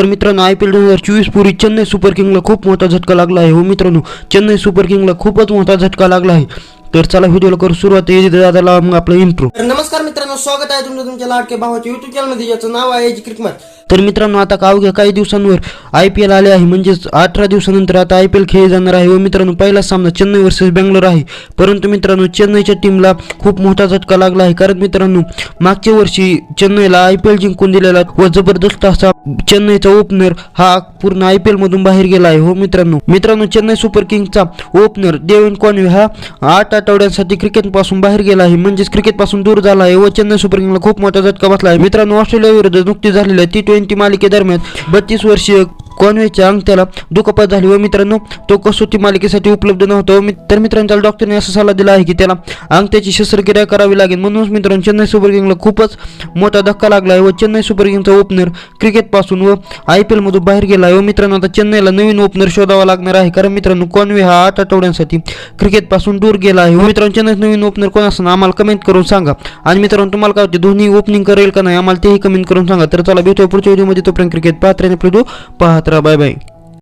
तर मित्रांनो I P L दोन हजार चोवीस पूर्वी चेन्नई सुपर किंगला खूप मोठा झटका लागला आहे. हो मित्रांनो चेन्नई सुपर किंगला खूपच मोठा झटका लागला आहे. तर चला व्हिडिओला करू सुरुवात. दादाला मग आपलं इंट्रो नमस्कार मित्रांनो स्वागत आहे तुमचं तुमच्या लाडके भावाच्या युट्यूब चॅनलमध्ये ज्याचं नाव आहे जी क्रिकमॅट तर मित्रांनो आता अवघ्या काही दिवसांवर आय पी एल आले आहे. म्हणजेच अठरा दिवसानंतर आता आय पी एल खेळले जाणार आहे. व मित्रांनो पहिला सामना चेन्नई वर्सेस बेंगलोर आहे. परंतु मित्रांनो चेन्नईच्या टीमला खूप मोठा झटका लागला आहे. कारण मित्रांनो मागच्या वर्षी चेन्नईला आय पी एल जिंकून दिलेला व जबरदस्त असा चेन्नईचा ओपनर हा पूर्ण आय पी एल मधून बाहेर गेला आहे. हो मित्रांनो मित्रांनो चेन्नई सुपर किंगचा ओपनर देवेन कॉन्वे हा आठ आठवड्यांसाठी क्रिकेटपासून बाहेर गेला आहे. म्हणजेच क्रिकेटपासून दूर झाला आहे व चेन्नई सुपर किंगला खूप मोठा झटका बसला आहे. मित्रांनो ऑस्ट्रेलिया विरुद्ध नुकतीच झालेल्या टी ट्वेंटी मालिकेदरम्यान बत्तीस वर्षीय कॉन्वेच्या अंगठ्याला दुखापत झाली? व मित्रांनो तो कसोटी मालिकेसाठी उपलब्ध नव्हता. व तर मित्रांनो त्याला डॉक्टरने असा सल्ला दिला आहे की त्याला अंगठ्याची शस्त्रक्रिया करावी लागेल. म्हणूनच मित्रांनो चेन्नई सुपर किंगला खूपच मोठा धक्का लागला आहे. व चेन्नई सुपर किंगचा ओपनर क्रिकेटपासून व आय पी एलमधून बाहेर गेला आहे. व मित्रांनो आता चेन्नईला नवीन ओपनर शोधावा लागणार आहे. कारण मित्रांनो कॉन्वे हा आठ आठवड्यांसाठी क्रिकेटपासून दूर गेला आहे. व मित्रांनो चेन्नई नवीन ओपनर कोण असताना आम्हाला कमेंट करून सांगा. आणि मित्रांनो तुम्हाला काय वाटते दोन्ही ओपनिंग करेल का नाही आम्हाला तेही कमेंट करून सांगा. तर चला भेटूया पुढच्या व्हिडिओमध्ये तोपर्यंत क्रिकेट पाहत राहणे व्हिडिओ पाहत మిత్ర బాయ్ బాయ్